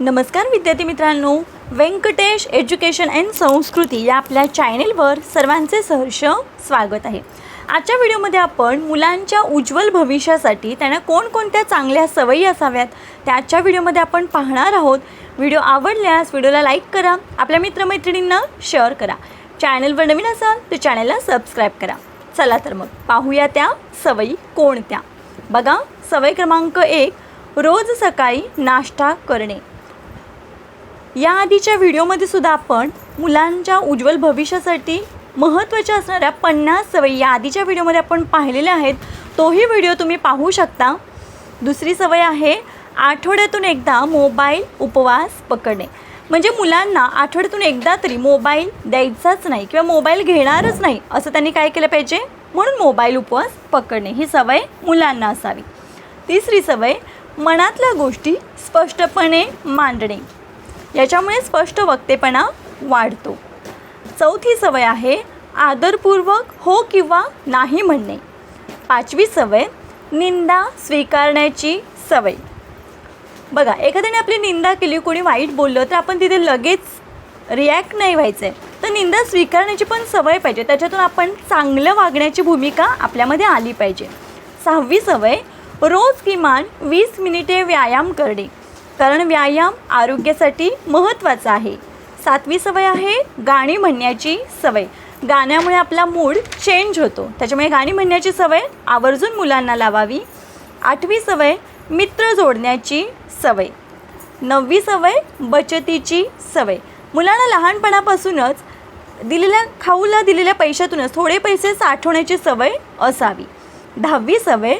नमस्कार विद्यार्थी मित्रांनो. व्यंकटेश एज्युकेशन अँड संस्कृती या आपल्या चॅनेलवर सर्वांचे सहर्ष स्वागत आहे. आजच्या व्हिडिओमध्ये आपण मुलांच्या उज्ज्वल भविष्यासाठी त्यांना कोणकोणत्या चांगल्या सवयी असाव्यात त्या आजच्या व्हिडिओमध्ये आपण पाहणार आहोत. व्हिडिओ आवडल्यास व्हिडिओला लाईक करा आपल्या मित्रमैत्रिणींना शेअर करा. चॅनलवर नवीन असाल तर चॅनलला सबस्क्राईब करा. चला तर मग पाहूया त्या सवयी कोणत्या? बघा सवय क्रमांक एक रोज सकाळी नाश्ता करणे. या आधीच्या व्हिडिओमध्ये सुद्धा आपण मुलांच्या उज्ज्वल भविष्यासाठी महत्त्वाच्या असणाऱ्या पन्नास सवयी या आधीच्या व्हिडिओमध्ये आपण पाहिलेल्या आहेत. तोही व्हिडिओ तुम्ही पाहू शकता. दुसरी सवय आहे आठवड्यातून एकदा मोबाईल उपवास पकडणे. म्हणजे मुलांना आठवड्यातून एकदा तरी मोबाईल द्यायचाच नाही किंवा मोबाईल घेणारच नाही असं त्यांनी काय केलं पाहिजे? म्हणून मोबाईल उपवास पकडणे. ही सवय मुलांना असावी. तिसरी सवय मनातल्या गोष्टी स्पष्टपणे मांडणे. याच्यामुळे स्पष्ट वक्तेपणा वाढतो. चौथी सवय आहे आदरपूर्वक हो किंवा नाही म्हणणे. पाचवी सवय निंदा स्वीकारण्याची सवय. बघा एखाद्याने आपली निंदा केली कोणी वाईट बोललं तर आपण तिथे लगेच रिॲक्ट नाही व्हायचं आहे तर निंदा स्वीकारण्याची पण सवय पाहिजे. त्याच्यातून आपण चांगलं वागण्याची भूमिका आपल्यामध्ये आली पाहिजे. सहावी सवय रोज किमान वीस मिनिटे व्यायाम करणे. कारण व्यायाम आरोग्यासाठी महत्त्वाचा आहे. सातवी सवय आहे गाणी म्हणण्याची सवय. गाण्यामुळे आपला मूड चेंज होतो. त्याच्यामुळे गाणी म्हणण्याची सवय आवर्जून मुलांना लावावी. आठवी सवय मित्र जोडण्याची सवय. नववी सवय बचतीची सवय. मुलांना लहानपणापासूनच दिलेल्या खाऊला दिलेल्या पैशातूनच थोडे पैसे साठवण्याची सवय असावी. दहावी सवय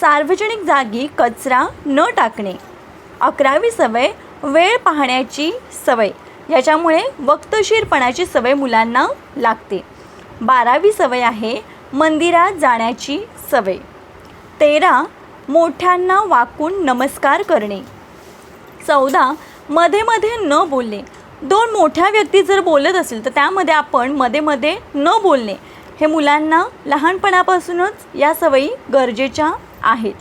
सार्वजनिक जागी कचरा न टाकणे. अकरावी सवय वेळ पाहण्याची सवय. याच्यामुळे वक्तशीरपणाची सवय मुलांना लागते. बारावी सवय आहे मंदिरात जाण्याची सवय. तेरा मोठ्यांना वाकून नमस्कार करणे. चौदा मध्ये मध्ये न बोलणे. दोन मोठ्या व्यक्ती जर बोलत असेल तर त्यामध्ये आपण मध्ये मध्ये न बोलणे. हे मुलांना लहानपणापासूनच या सवयी गरजेच्या आहेत.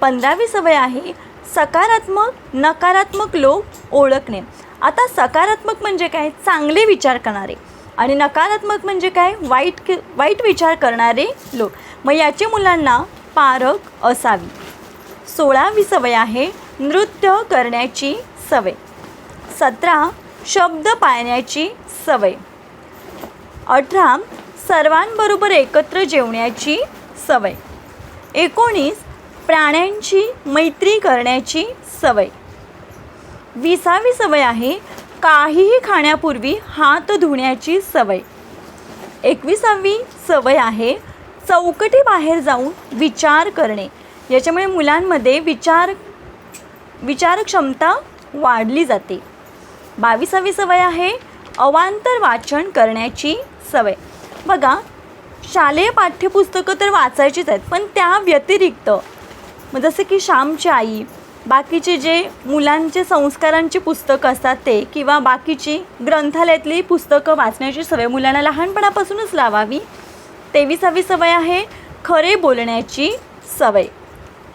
पंधरावी सवय आहे सकारात्मक नकारात्मक लोक ओळखणे. आता सकारात्मक म्हणजे काय? चांगले विचार करणारे. आणि नकारात्मक म्हणजे काय? वाईट कि- वाईट विचार करणारे लोक. मग याची मुलांना पारख असावी. सोळावी सवय आहे नृत्य करण्याची सवय. सतरा शब्द पाळण्याची सवय. अठरा सर्वांबरोबर एकत्र जेवण्याची सवय. एकोणीस प्राण्यांची मैत्री करण्याची सवय. विसावी सवय आहे काहीही खाण्यापूर्वी हात धुण्याची सवय. एकविसावी सवय आहे चौकटी बाहेर जाऊन विचार करणे. याच्यामुळे मुलांमध्ये विचार विचारक्षमता वाढली जाते. बावीसावी सवय आहे अवांतर वाचन करण्याची सवय. बघा शालेय पाठ्यपुस्तकं तर वाचायचीच आहेत पण त्या व्यतिरिक्त मग जसं की श्यामची आई बाकीचे जे मुलांचे संस्कारांची पुस्तकं असतात ते किंवा बाकीची ग्रंथालयातली पुस्तकं वाचण्याची सवय मुलांना लहानपणापासूनच लावावी तेविसावी सवय आहे खरे बोलण्याची सवय.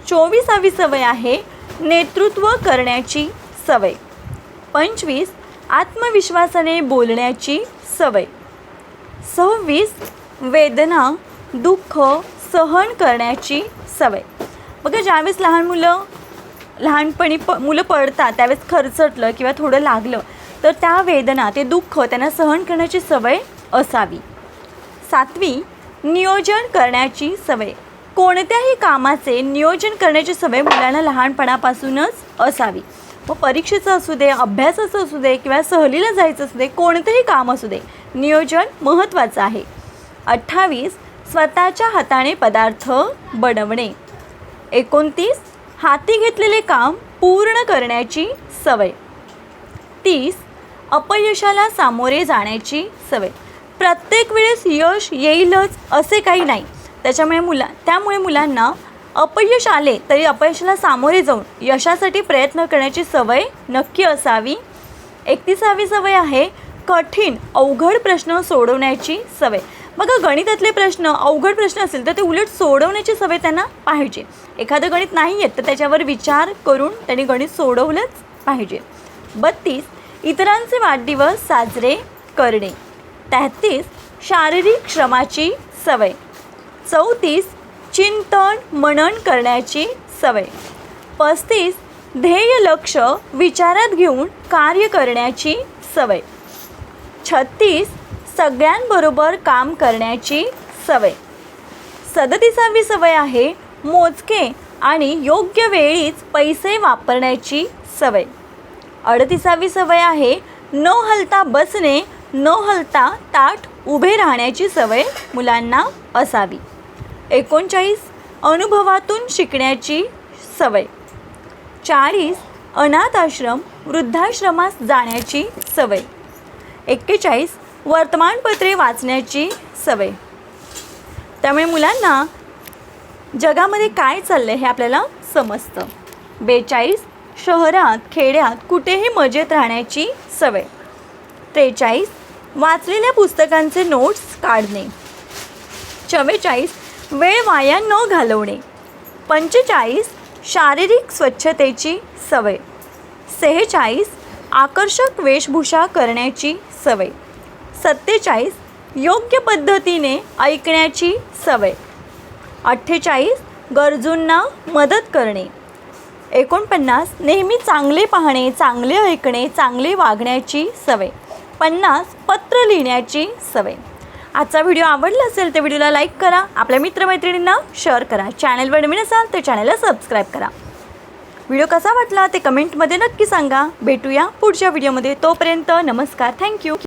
चोवीसावी सवय आहे नेतृत्व करण्याची सवय. पंचवीस आत्मविश्वासाने बोलण्याची सवय. सव्वीस वेदना दुःख सहन करण्याची सवय. बघा ज्यावेळेस लहान मुलं लहानपणी प मुलं पडतात त्यावेळेस खरचटलं किंवा थोडं लागलं तर त्या वेदना ते दुःख त्यांना सहन करण्याची सवय असावी. सातवी नियोजन करण्याची सवय. कोणत्याही कामाचे नियोजन करण्याची सवय मुलांना लहानपणापासूनच असावी. मग परीक्षेचं असू दे अभ्यासाचं असू दे किंवा सहलीला जायचं असू दे कोणतंही काम असू दे नियोजन महत्त्वाचं आहे. अठ्ठावीस स्वतःच्या हाताने पदार्थ बनवणे. एकोणतीस हाती घेतलेले काम पूर्ण करण्याची सवय. तीस अपयशाला सामोरे जाण्याची सवय. प्रत्येक वेळेस यश येईलच असे काही नाही. त्याच्यामुळे मुला त्यामुळे मुलांना अपयश आले तरी अपयशाला सामोरे जाऊन यशासाठी प्रयत्न करण्याची सवय नक्की असावी. एकतीसावी सवय आहे कठीण अवघड प्रश्न सोडवण्याची सवय. बघा गणितातले प्रश्न अवघड प्रश्न असेल तर ते उलट सोडवण्याची सवय त्यांना पाहिजे. एखादं गणित नाही येत तर त्याच्यावर विचार करून त्यांनी गणित सोडवलंच पाहिजे. बत्तीस इतरांचे वाढदिवस साजरे करणे. तेहतीस शारीरिक श्रमाची सवय. चौतीस चिंतन मनन करण्याची सवय. पस्तीस ध्येय लक्ष विचारात घेऊन कार्य करण्याची सवय. छत्तीस सगळ्यांबरोबर काम करण्याची सवय. सदतीसावी सवय आहे मोजके आणि योग्य वेळीच पैसे वापरण्याची सवय. अडतीसावी सवय आहे न हलता बसणे न हलता ताट उभे राहण्याची सवय मुलांना असावी. एकोणचाळीस अनुभवातून शिकण्याची सवय. चाळीस अनाथ आश्रम वृद्धाश्रमास जाण्याची सवय. एक्केचाळीस वर्तमानपत्रे वाचण्याची सवय. त्यामुळे मुलांना जगामध्ये काय चाललं आहे हे आपल्याला समजतं. बेचाळीस शहरात खेड्यात कुठेही मजेत राहण्याची सवय. त्रेचाळीस वाचलेल्या पुस्तकांचे नोट्स काढणे. चव्वेचाळीस वेळ वाया न घालवणे. पंचेचाळीस शारीरिक स्वच्छतेची सवय. सेहेचाळीस आकर्षक वेशभूषा करण्याची सवय. सत्तेचाळीस योग्य पद्धतीने ऐकण्याची सवय. अठ्ठेचाळीस गरजूंना मदत करणे. एकोणपन्नास नेहमी चांगले पाहणे चांगले ऐकणे चांगले वागण्याची सवय. पन्नास पत्र लिहिण्याची सवय. आजचा व्हिडिओ आवडला असेल तर व्हिडिओला लाईक करा आपल्या मित्रमैत्रिणींना शेअर करा. चॅनलवर नवीन असाल तर चॅनलला सबस्क्राईब करा. व्हिडिओ कसा वाटला ते कमेंटमध्ये नक्की सांगा. भेटूया पुढच्या व्हिडिओमध्ये. तोपर्यंत नमस्कार. थँक्यू.